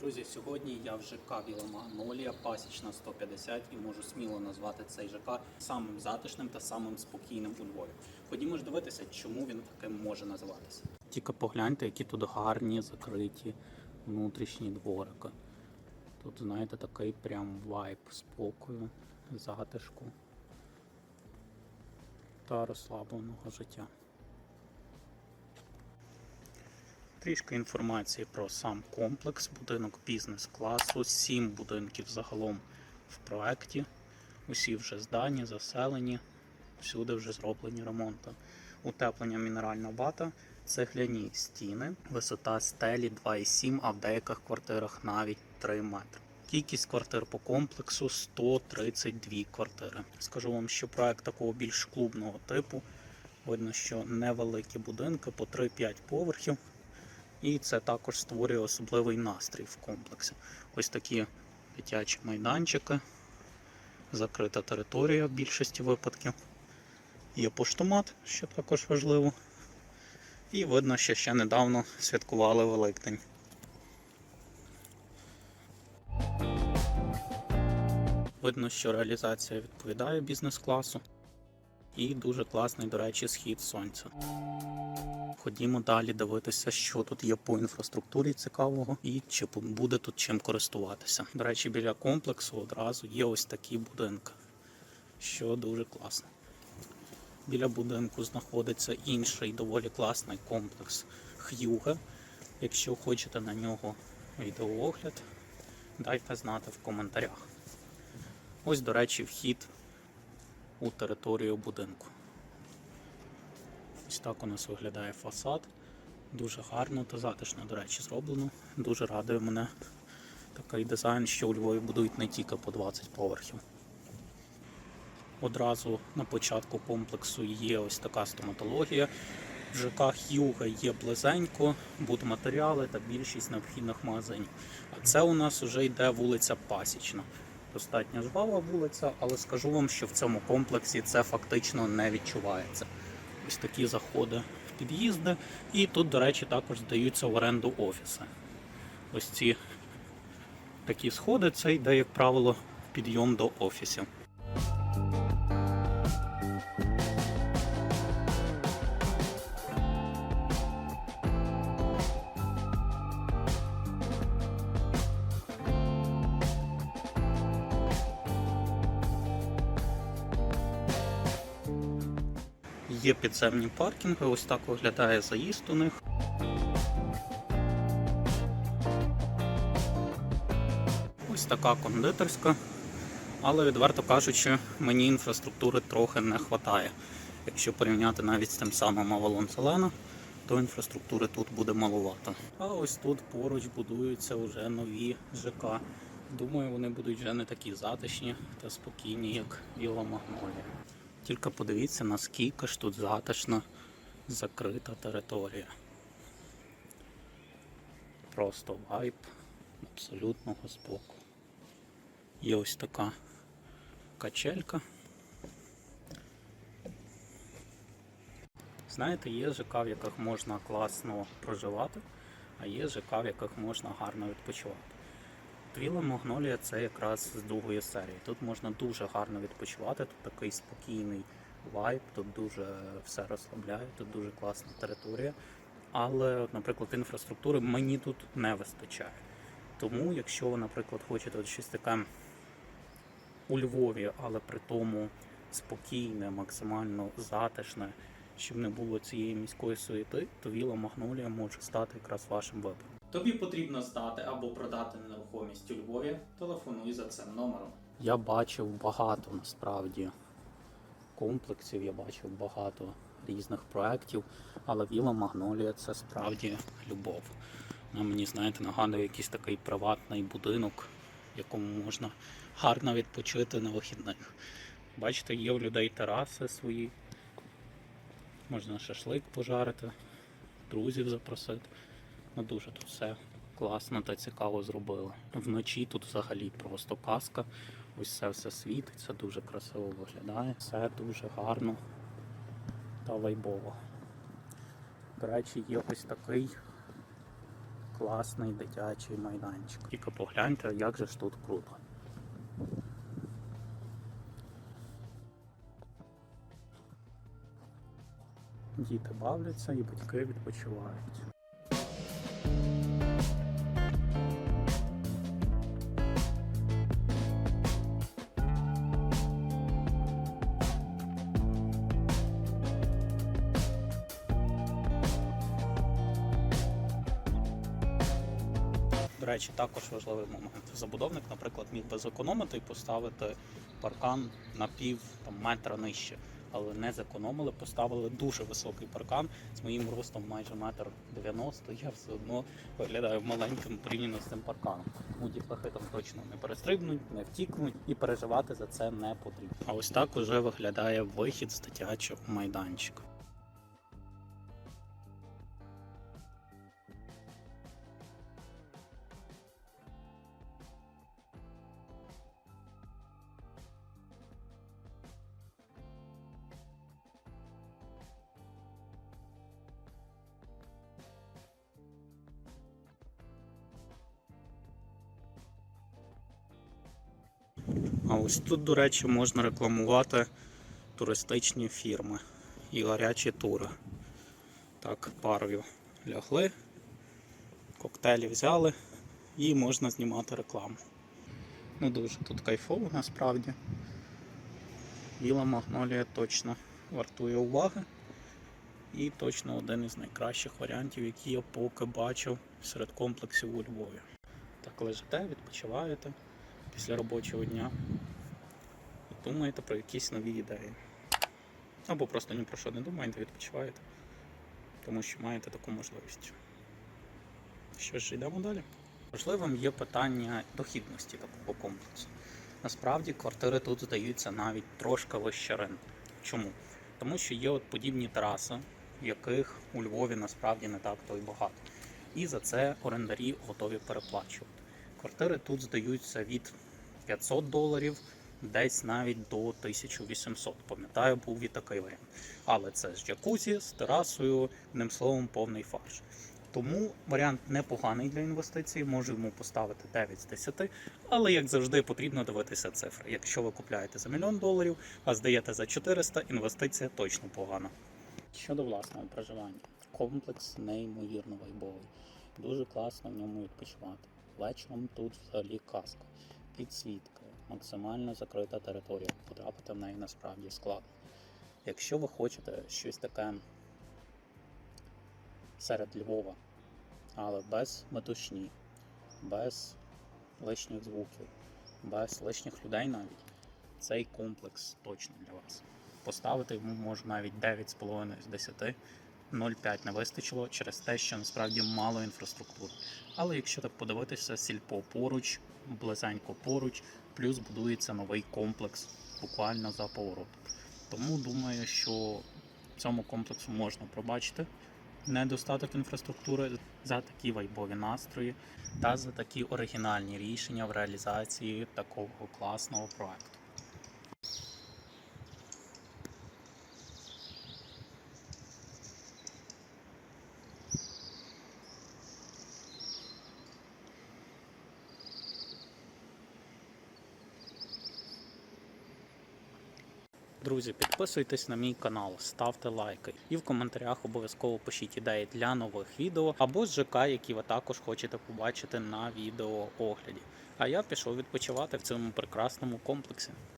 Друзі, сьогодні я в ЖК Віла Магнолія, пасічна 150 і можу сміло назвати цей ЖК самим затишним та самим спокійним у Львові. Ходімо ж дивитися, чому він таким може називатися. Тільки погляньте, які тут гарні, закриті внутрішні дворики. Тут, знаєте, такий прям вайб спокою, затишку та розслабленого життя. Трішки інформації про сам комплекс, будинок бізнес-класу, сім будинків загалом в проєкті. Усі вже здані, заселені, всюди вже зроблені ремонти. Утеплення мінеральна вата, цегляні стіни, висота стелі 2,7, а в деяких квартирах навіть 3 метри. Кількість квартир по комплексу 132 квартири. Скажу вам, що проект такого більш клубного типу. Видно, що невеликі будинки по 3-5 поверхів. І це також створює особливий настрій в комплексі. Ось такі дитячі майданчики, закрита територія в більшості випадків. Є поштомат, що також важливо. І видно, що ще недавно святкували Великдень. Видно, що реалізація відповідає бізнес-класу. І дуже класний, до речі, схід сонця. Ходімо далі дивитися, що тут є по інфраструктурі цікавого і чи буде тут чим користуватися. До речі, біля комплексу одразу є ось такі будинки, що дуже класно. Біля будинку знаходиться інший доволі класний комплекс Х'юга. Якщо хочете на нього відеоогляд, дайте знати в коментарях. Ось, до речі, вхід у територію будинку. Ось так у нас виглядає фасад. Дуже гарно та затишно, до речі, зроблено. Дуже радує мене такий дизайн, що у Львові будують не тільки по 20 поверхів. Одразу на початку комплексу є ось така стоматологія. В ЖК Х'юга є близенько, будматеріали та більшість необхідних магазинів. А це у нас вже йде вулиця Пасічна. Достатньо жвава вулиця, але скажу вам, що в цьому комплексі це фактично не відчувається. Ось такі заходи в під'їзди. І тут, до речі, також здаються в оренду офіси. Ось ці такі сходи, це йде, як правило, підйом до офісів. Є підземні паркінги, ось так виглядає заїзд у них. Ось така кондитерська. Але відверто кажучи, мені інфраструктури трохи не вистачає. Якщо порівняти навіть з тим самим Авалон Зелена, то інфраструктури тут буде маловато. А ось тут поруч будуються вже нові ЖК. Думаю, вони будуть вже не такі затишні та спокійні, як Віла Магнолія. Тільки подивіться, наскільки ж тут затишна закрита територія. Просто вайб абсолютного споку. Є ось така качелька. Знаєте, є ЖК, в яких можна класно проживати, а є ЖК, в яких можна гарно відпочивати. Віла Магнолія це якраз з другої серії. Тут можна дуже гарно відпочивати, тут такий спокійний вайб, тут дуже все розслабляє, тут дуже класна територія. Але, наприклад, інфраструктури мені тут не вистачає. Тому, якщо ви, наприклад, хочете щось таке у Львові, але при тому спокійне, максимально затишне, щоб не було цієї міської суєти, то Віла Магнолія може стати якраз вашим вибором. Тобі потрібно здати або продати нерухомість у Львові. Телефонуй за цим номером. Я бачив багато насправді комплексів, я бачив багато різних проєктів, але Віла Магнолія це справді любов. Вона мені, знаєте, нагадує якийсь такий приватний будинок, в якому можна гарно відпочити на вихідних. Бачите, є у людей тераси свої, можна шашлик пожарити, друзів запросити. Ну дуже тут все класно та цікаво зробили. Вночі тут взагалі просто казка. Ось це все світиться, дуже красиво виглядає. Все дуже гарно та вайбово. До речі, є ось такий класний дитячий майданчик. Тільки погляньте, як же ж тут круто. Діти бавляться і батьки відпочивають. Речі, також важливий момент. Забудовник, наприклад, міг би зекономити і поставити паркан на пів там, метра нижче. Але не зекономили, поставили дуже високий паркан з моїм ростом майже метр дев'яносто. Я все одно виглядаю маленьким порівняно з цим парканом. Тому дітлахи там точно не перестрибнуть, не втікнуть і переживати за це не потрібно. А ось так уже виглядає вихід з дитячого майданчика. Ось тут, до речі, можна рекламувати туристичні фірми і гарячі тури. Так, парою лягли, коктейлі взяли і можна знімати рекламу. Ну дуже тут кайфово насправді. Біла магнолія точно вартує уваги. І точно один із найкращих варіантів, які я поки бачив серед комплексів у Львові. Так лежите, відпочиваєте після робочого дня думаєте про якісь нові ідеї. Або просто ні про що не думаєте, відпочиваєте, тому що маєте таку можливість. Що ж, йдемо далі. Важливим є питання дохідності такого комплексу. Насправді квартири тут здаються навіть трошки вище ринку. Чому? Тому що є от подібні траси, яких у Львові насправді не так то й багато. І за це орендарі готові переплачувати. Квартири тут здаються від 500 доларів, десь навіть до 1800. Пам'ятаю, був і такий варіант. Але це з джакузі, з терасою, одним словом, повний фарш. Тому варіант непоганий для інвестицій, можу йому поставити 9 з 10, але як завжди потрібно дивитися цифри. Якщо ви купляєте за мільйон доларів, а здаєте за 400, інвестиція точно погана. Щодо власного проживання, комплекс неймовірно вайбовий. Дуже класно в ньому відпочивати. Вечором тут взагалі казка, підсвітка, максимально закрита територія. Потрапити в неї насправді складно. Якщо ви хочете щось таке серед Львова, але без метушні, без лишніх звуків, без лишніх людей навіть, цей комплекс точно для вас. Поставити йому можу навіть 9,5 з 10. 0,5 не вистачило через те, що насправді мало інфраструктури. Але якщо так подивитися, сільпо поруч, близенько поруч, плюс будується новий комплекс буквально за поворотом. Тому думаю, що цьому комплексу можна пробачити недостаток інфраструктури за такі вайбові настрої та за такі оригінальні рішення в реалізації такого класного проекту. Друзі, підписуйтесь на мій канал, ставте лайки і в коментарях обов'язково пишіть ідеї для нових відео або з ЖК, які ви також хочете побачити на відеоогляді. А я пішов відпочивати в цьому прекрасному комплексі.